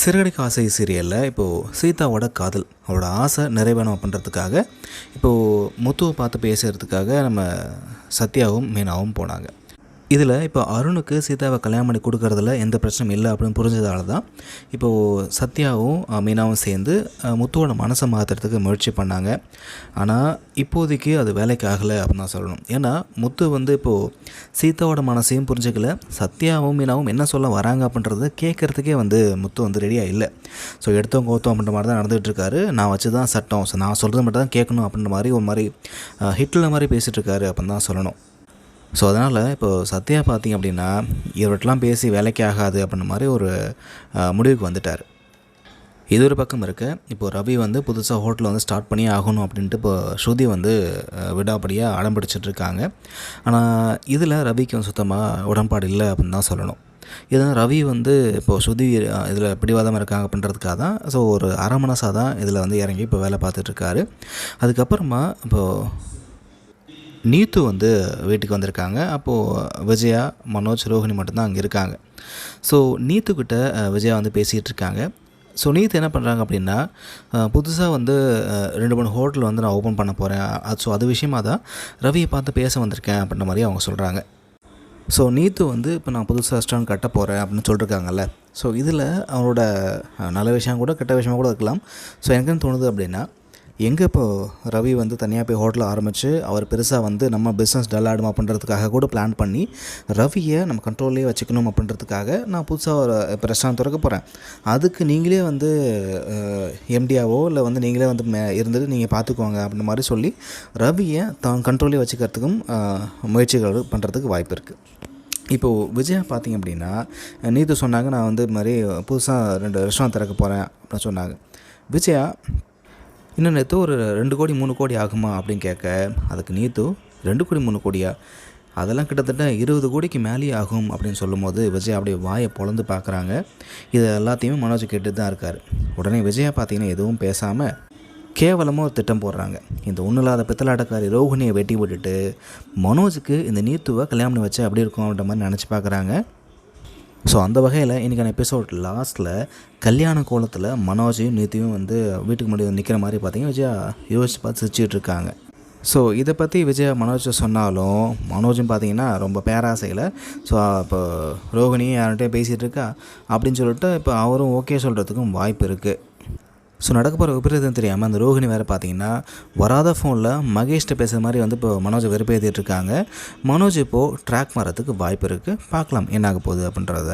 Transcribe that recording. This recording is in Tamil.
சிறுகடைக்கு ஆசை சீரியலில் இப்போது சீதாவோட காதல் அவரோட ஆசை நிறைவேணும் அப்படின்றதுக்காக இப்போது முத்துவை பார்த்து பேசுகிறதுக்காக நம்ம சத்யாவும் மீனாவும் போனாங்க. இதில் இப்போ அருணுக்கு சீதாவை கல்யாணம் பண்ணி கொடுக்கறதுல எந்த பிரச்சனையும் இல்லை அப்படின்னு புரிஞ்சதால தான் இப்போது சத்யாவும் மீனாவும் சேர்ந்து முத்துவோட மனசை மாற்றுறதுக்கு முயற்சி பண்ணாங்க. ஆனால் இப்போதைக்கு அது வேலைக்கு ஆகலை அப்படின்னு தான் சொல்லணும். ஏன்னா முத்து வந்து இப்போது சீதாவோட மனசையும் புரிஞ்சுக்கல. சத்யாவும் மீனாவும் என்ன சொல்ல வராங்க அப்படின்றத கேட்குறதுக்கே வந்து முத்து வந்து ரெடியாக இல்லை. ஸோ எடுத்தோம் கோத்தோம் அப்படின்ற மாதிரி தான் நடந்துகிட்ருக்காரு நான் வச்சு தான் சட்டம். ஸோ நான் சொல்கிறது மட்டும் தான் கேட்கணும் அப்படின்ற மாதிரி ஒரு மாதிரி ஹிட்லர் மாதிரி பேசிகிட்டு இருக்காரு அப்படின்னு தான் சொல்லணும். ஸோ அதனால் இப்போது சத்யா பார்த்தீங்க அப்படின்னா இவர்கிட்டலாம் பேசி வேலைக்கு ஆகாது அப்படின்ற மாதிரி ஒரு முடிவுக்கு வந்துட்டார். இது ஒரு பக்கம் இருக்க. இப்போ ரவி வந்து புதுசாக ஹோட்டலில் வந்து ஸ்டார்ட் பண்ணி ஆகணும் அப்படின்ட்டு இப்போ ஸ்ருதி வந்து விடாபடியாக விடாப்படியாக அடம் இருக்காங்க ஆனால் இதில் ரவிக்கு வந்து சுத்தமாக உடன்பாடு இல்லை அப்படின்னு தான் சொல்லணும். இதனால் ரவி வந்து இப்போது ஸ்ருதி இதில் பிடிவாதமாக இருக்காங்க அப்படின்றதுக்காக தான் ஸோ ஒரு அரை மனசாக தான் இதில் வந்து இறங்கி இப்போ வேலை பார்த்துட்ருக்காரு. அதுக்கப்புறமா இப்போது நீத்து வந்து வீட்டுக்கு வந்திருக்காங்க. அப்போது விஜயா மனோஜ் ரோஹிணி மட்டும்தான் அங்கே இருக்காங்க. ஸோ நீத்துக்கிட்ட விஜயா வந்து பேசிகிட்டு இருக்காங்க. ஸோ நீத்து என்ன பண்ணுறாங்க அப்படின்னா புதுசாக வந்து ரெண்டு மூணு ஹோட்டல் வந்து நான் ஓப்பன் பண்ண போகிறேன் அது ஸோ அது விஷயமா தான் ரவியை பார்த்து பேச வந்திருக்கேன் அப்படின்ற மாதிரி அவங்க சொல்கிறாங்க ஸோ நீத்து வந்து இப்போ நான் புதுசாக ரெஸ்டாரண்ட் கட்ட போகிறேன் அப்படின்னு சொல்லியிருக்காங்கல்ல ஸோ இதில் அவரோட நல்ல விஷயம் கூட கெட்ட விஷயமாக கூட இருக்கலாம். ஸோ எனக்குன்னு தோணுது அப்படின்னா எங்கே இப்போ ரவி வந்து தனியாக போய் ஹோட்டல் ஆரம்பித்து அவர் பெருசாக வந்து நம்ம பிஸ்னஸ் டல் ஆடும் அப்படின்றதுக்காக கூட பிளான் பண்ணி ரவியை நம்ம கண்ட்ரோல்லே வச்சுக்கணும் அப்படின்றதுக்காக நான் புதுசாக ஒரு இப்போ ரெஸ்டாரண்ட் திறக்க போகிறேன் அதுக்கு நீங்களே வந்து எம்டியாவோ இல்லை வந்து நீங்களே வந்து மே- இருந்துட்டு நீங்கள் பார்த்துக்கோங்க அப்படின்ற மாதிரி சொல்லி ரவியை தான் கண்ட்ரோலே வச்சுக்கிறதுக்கும் முயற்சிகள் பண்ணுறதுக்கு வாய்ப்பு இருக்குது இப்போது விஜயா பார்த்தீங்க அப்படின்னா நீத்து சொன்னாங்க நான் வந்து இது மாதிரி புதுசாக ரெண்டு ரெஸ்டாரண்ட் திறக்க போகிறேன் அப்படின்னு சொன்னாங்க. விஜயா இன்னும் நேற்று ஒரு ரெண்டு கோடி மூணு கோடி ஆகுமா? அப்படின்னு கேட்க அதுக்கு நீத்து ரெண்டு கோடி மூணு கோடியா? அதெல்லாம் கிட்டத்தட்ட இருபது கோடிக்கு மேலேயே ஆகும் அப்படின்னு சொல்லும்போது விஜய் அப்படியே வாயை பொழந்து பார்க்குறாங்க இது எல்லாத்தையுமே மனோஜ் கேட்டு தான் இருக்கார். உடனே விஜயா பார்த்தீங்கன்னா எதுவும் பேசாமல் கேவலமாக ஒரு திட்டம் போடுறாங்க. இந்த ஒன்றும் இல்லாத பித்தலாட்டக்காரி ரோஹிணியை வெட்டி விட்டுட்டு மனோஜுக்கு இந்த நீத்துவை கல்யாணம் பண்ணி அப்படி இருக்கும்? அப்படின்ற மாதிரி நினச்சி பார்க்குறாங்க ஸோ அந்த வகையில் இன்றைக்கான எபிசோட் லாஸ்ட்டில் கல்யாண கோலத்தில் மனோஜையும் நீத்தியும் வந்து வீட்டுக்கு முன்னாடி நிற்கிற மாதிரி பார்த்தீங்கன்னா விஜயா யோசிச்சு பார்த்து சிரிச்சிட்டு இருக்காங்க. ஸோ இதை பற்றி விஜயா மனோஜ் சொன்னாலும் மனோஜும் பார்த்தீங்கன்னா ரொம்ப பேராசையில் ஸோ இப்போ ரோகிணியும் யார்கிட்டயும் பேசிகிட்டு இருக்கா? அப்படின்னு சொல்லிட்டு இப்போ அவரும் ஓகே சொல்கிறதுக்கும் வாய்ப்பு இருக்குது ஸோ நடக்க போகிற விபரீதம் தெரியாமல் அந்த ரோஹிணி வேறு பார்த்தீங்கன்னா வராத ஃபோனில் மகேஷ்கிட்ட பேசுகிற மாதிரி வந்து இப்போ மனோஜை வெறுப்பேற்றிட்டு இருக்காங்க. மனோஜ் இப்போது ட்ராக் மாறதுக்கு வாய்ப்பு இருக்குது பார்க்கலாம் என்ன ஆக போகுது அப்படின்றத.